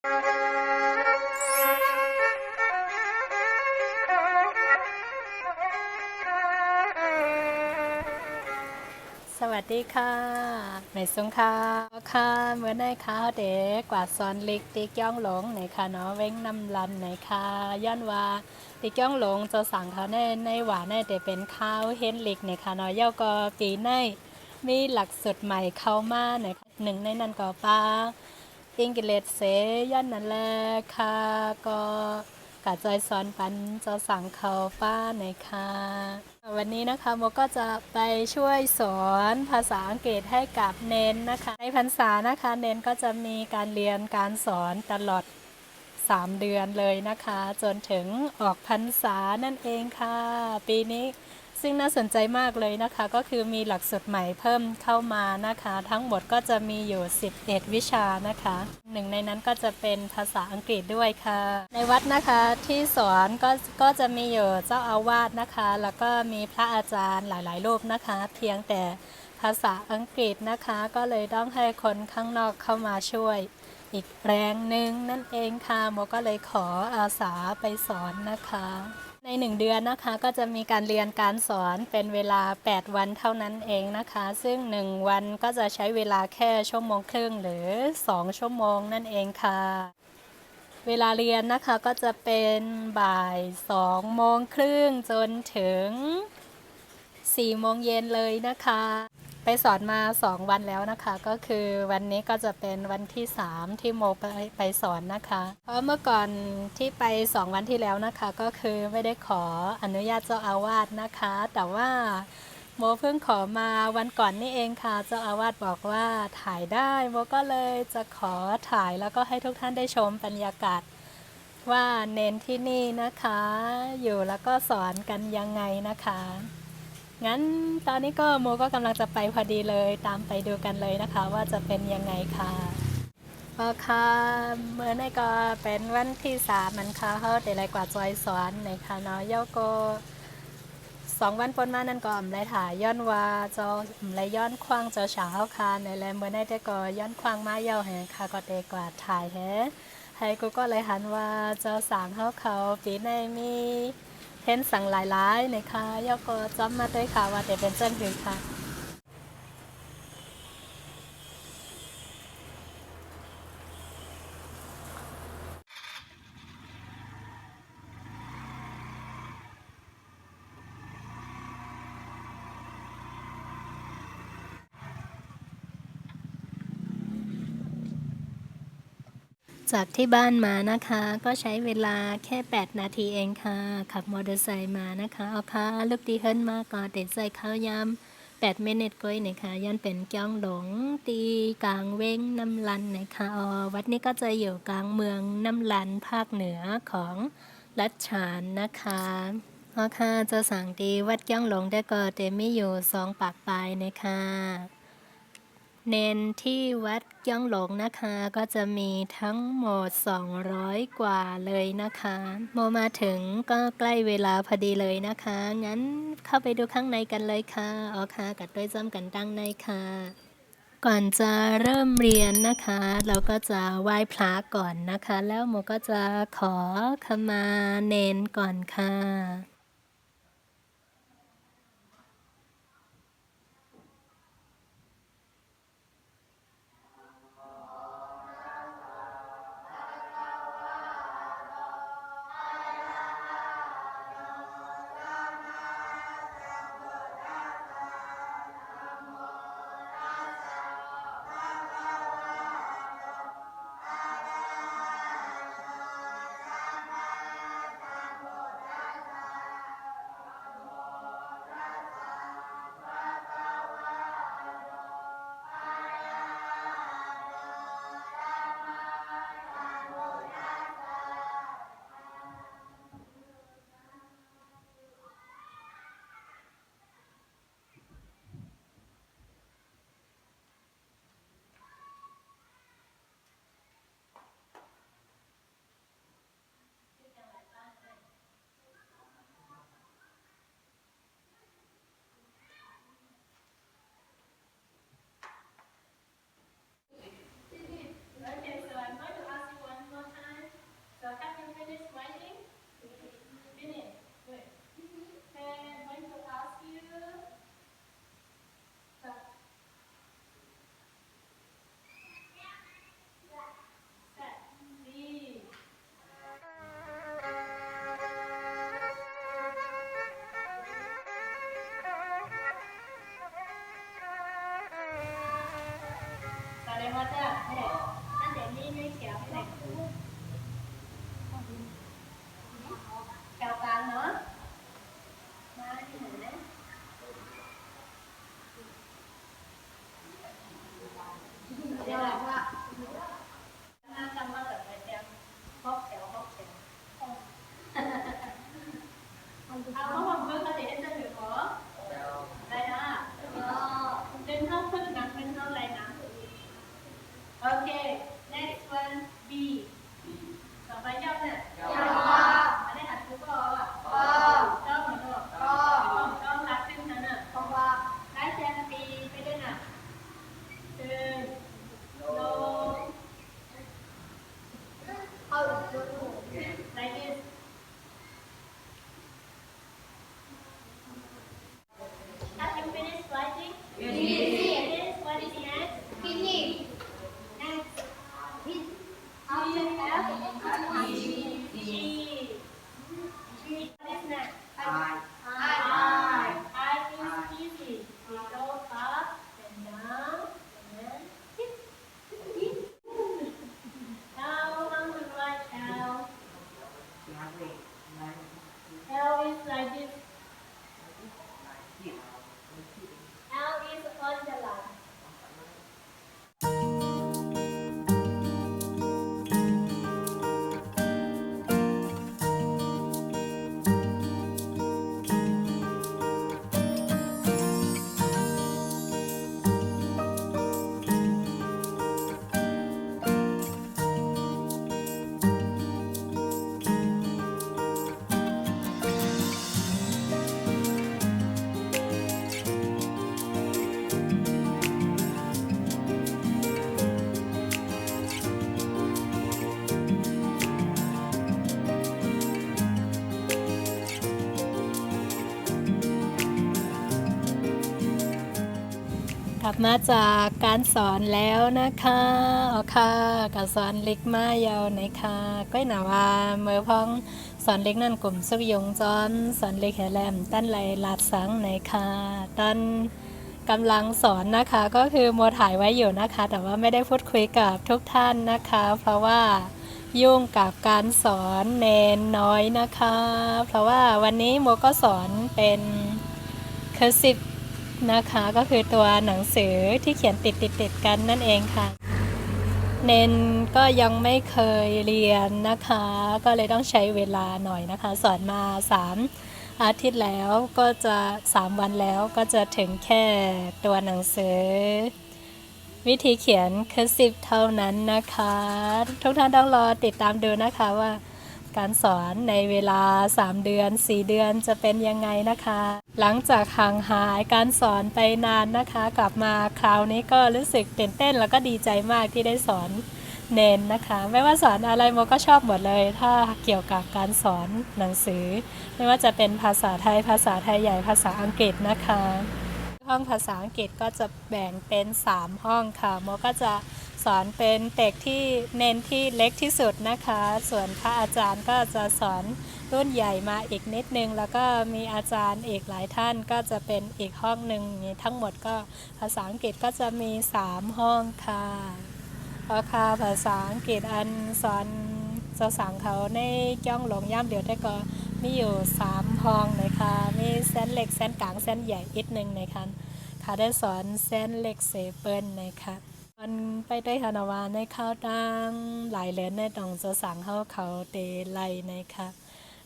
สวัสดีค่ะในสงค่ะ ค่ะเมื่อในค่ะเด็กกว่าดซอนเล็กติ๊กย่องหลงในค่ะเนาะเว้งนำลันในค่ะย้อนว่าติ๊กย่องหลงจะสั่งเขาในในหวานในแต่เป็นข้าวเฮนลิกในค่ะเนาะเย่าก็ปีในมีหลักสุดใหม่เข้ามาในหนึ่งในนั้นก็ป้า อังกฤษเสย้อนนั่นแหละค่ะก็กะจอยสอนปันจะสั่งเขาป้าในค่ะวันนี้นะคะโมก็จะไปช่วยสอนภาษาอังกฤษให้กับเน้นนะคะ ในพรรษานะคะเน้นก็จะมีการเรียนการสอนตลอด 3 เดือนเลยนะคะ จนถึงออกพรรษานั่นเองค่ะ ปีนี้ ซึ่งน่าสนใจมากเลยนะคะ ก็คือมีหลักสูตรใหม่เพิ่มเข้ามานะคะ ทั้งหมดก็จะมีอยู่ 11 วิชานะคะหนึ่งในนั้นก็จะเป็นภาษาอังกฤษด้วยค่ะ ในวัดนะคะที่สอนก็ก็จะมีอยู่เจ้าอาวาสนะคะ แล้วก็มีพระอาจารย์หลาย ๆ รูปนะคะ เพียงแต่ภาษาอังกฤษนะคะ ก็เลยต้องให้คนข้างนอกเข้ามาช่วยอีกแรงหนึ่งนั่นเองค่ะโมก็เลยขออาสาไปสอนนะคะ ในหนึ่งเดือนนะคะก็จะมีการเรียนการสอนเป็นเวลา 8 วันเท่านั้นเองนะคะ ซึ่ง 1 วันก็จะใช้เวลาแค่ชั่วโมงครึ่งหรือ 2 ชั่วโมงนั่นเองค่ะ เวลาเรียนนะคะก็จะเป็นบ่าย2โมงครึ่งจนถึง4โมงเย็นเลยนะคะ ไปสอนมา 2 วันแล้วนะคะ ก็คือวันนี้ก็จะเป็นวันที่ 3 ที่โมไปไปสอนนะคะ เพราะเมื่อก่อนที่ไป 2 วันที่แล้วนะคะ ก็คือไม่ได้ขออนุญาตเจ้าอาวาสนะคะ แต่ว่าโมเพิ่งขอมาวันก่อนนี่เองค่ะ เจ้าอาวาสบอกว่าถ่ายได้โมก็เลยจะขอถ่ายแล้วก็ให้ทุกท่านได้ชมบรรยากาศว่าเน้นที่นี่นะคะ อยู่แล้วก็สอนกันยังไงนะคะ งั้นตอนนี้ก็โมก็กำลังจะไปพอดีเลยตามไปดูกันเลยนะคะ ว่าจะเป็นยังไงค่ะพอค่ะเมื่อในก็เป็นวันที่สามมันค่ะเขาเดลัยกว่าจอยสอนในค่ะเนาะเย้าก็สองวันปนมานั่นก็อำไรถ่ายย้อนว่าจออำไรย้อนควางจอเช้าค่ะในแลเมื่อในแต่ก็ย้อนควางมาเย้าแหงค่ะก็เดกว่าถ่ายแฮให้กูก็เลยหันว่าจอสางเขาเขาปีในมี เห็นสั่งหลายๆนะคะยกก็จำมาด้วยค่ะว่าเดี๋ยวเป็นเจ้นหือค่ะ จากที่บ้านมานะคะ ก็ใช้เวลาแค่ 8 นาทีเองค่ะ ขับมอเตอร์ไซค์มานะคะเอาค่ะลูกดีเฮิรนมาก่อนเด็ดใส่ข้าวยำ8เมเนตก้อยนะคะยันเป็นจ้องหลงตีกลางเว้งน้ำลันนะคะออวัดนี้ก็จะอยู่กลางเมืองน้ำลันภาคเหนือของรัชฉานนะคะอ๋อค่ะจะสั่งดีวัดย่องหลงได้ก็เต็มีอยู่สองปากปลายนะคะ เนนที่วัดย่องหลงนะคะ ก็จะมีทั้งหมด 200 กว่าเลยนะคะ โมมาถึงก็ใกล้เวลาพอดีเลยนะคะ งั้นเข้าไปดูข้างในกันเลยค่ะอ๋อค่ะกัดด้วยจำกันดังในค่ะก่อนจะเริ่มเรียนนะคะ เราก็จะไหว้พระก่อนนะคะ แล้วโมก็จะขอขมาเนนก่อนค่ะ ว่าจะเนี่ยนั่นเดี๋ยวนี้ไม่เขียวไม่ไห ลับมาจากการสอนแล้วนะคะเอาค่ะการสอนเล็กมายาวในค่ะก้อยหนาวาเมื่อพ้องสอนเล็กนั่นกลุ่มสุกยงจอนสอนเล็กแหลมตั้นไหลลาดสังในค่ะตอนกำลังสอนนะคะก็คือโมถ่ายไว้อยู่นะคะ แต่ว่าไม่ได้พูดคุยกับทุกท่านนะคะ เพราะว่ายุ่งกับการสอนเนนน้อยนะคะ เพราะว่าวันนี้โมก็สอนเป็นเคอร์ซิฟ นะคะ ก็คือตัวหนังสือที่เขียนติดติดติดกันนั่นเองค่ะ เนนก็ยังไม่เคยเรียนนะคะ ก็เลยต้องใช้เวลาหน่อยนะคะ สอนมา 3 อาทิตย์แล้วก็จะ 3 วันแล้วก็จะถึงแค่ตัวหนังสือ วิธีเขียนค u r s i v e เท่านั้นนะคะ ทุกท่านต้องรอติดตามดูนะคะว่า การสอนในเวลา 3 เดือน 4 เดือนจะเป็นยังไงนะคะ หลังจากห่างหายการสอนไปนานนะคะ กลับมาคราวนี้ก็รู้สึกตื่นเต้นแล้วก็ดีใจมากที่ได้สอนเน้นนะคะ ไม่ว่าสอนอะไรโมก็ชอบหมดเลย ถ้าเกี่ยวกับการสอนหนังสือ ไม่ว่าจะเป็นภาษาไทยภาษาไทยใหญ่ภาษาอังกฤษนะคะ ห้องภาษาอังกฤษก็จะแบ่งเป็น 3 ห้องค่ะโมก็จะ สอนเป็นเด็กที่เน้นที่เล็กที่สุดนะคะ ส่วนพระอาจารย์ก็จะสอนรุ่นใหญ่มาอีกนิดนึง แล้วก็มีอาจารย์อีกหลายท่านก็จะเป็นอีกห้องหนึ่งทั้งหมดก็ภาษาอังกฤษก็จะมี 3 ห้องค่ะเพราะค่ะภาษาอังกฤษอันสอนจะสั่งเขาในจ้องหลงย่ำเดียวได้ก็มีอยู่ 3 ห้องนะคะมีเส้นเล็กเส้นกลางเส้นใหญ่อีกหนึ่งนะคะค่ะได้สอนเส้นเล็กเซเปิลนะคะ มันไปได้ฮานาวาในข้าวดังหลายเหรียญในตองจะสั่งเขาเขาเตไลนะคะ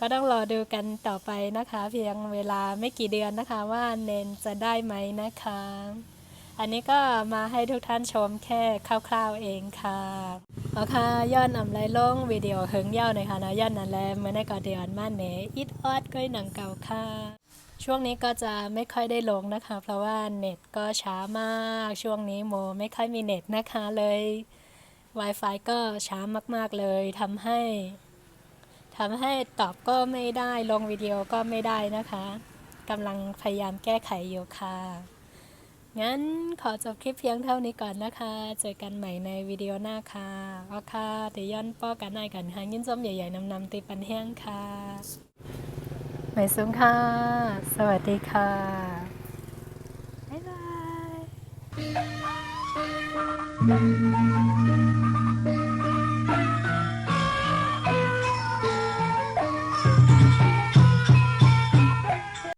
ก็ต้องรอดูกันต่อไปนะคะ เพียงเวลาไม่กี่เดือนนะคะว่าเนนจะได้ไหมนะคะ อันนี้ก็มาให้ทุกท่านชมแค่คร่าวๆเองค่ะเอาค่ะย้อนอำไลลงวิดีโอเฮิงเย้าหน่อยค่ะเนาะย้อนนั่นแหละเมื่อในก่อนเดือนมาเนอิดออดก้อยหนังเก่าค่ะ ช่วงนี้ก็จะไม่ค่อยได้ลงนะคะ เพราะว่าเน็ตก็ช้ามากช่วงนี้โมไม่ค่อยมีเน็ตนะคะเลย Wi-Fi ก็ช้ามาก ๆเลยทำให้ทำให้ตอบก็ไม่ได้ลงวิดีโอก็ไม่ได้นะคะกำลังพยายามแก้ไขอยู่ค่ะ งั้นขอจบคลิปเพียงเท่านี้ก่อนนะคะ เจอกันใหม่ในวิดีโอหน้าค่ะเอาค่ะเดี๋ยวย้อนป้อกันหน่อยกันค่ะยินส้มใหญ่ๆนำๆตีปันแห้งค่ะ หมายซุ้มค่ะ สวัสดีค่ะ บ๊ายบาย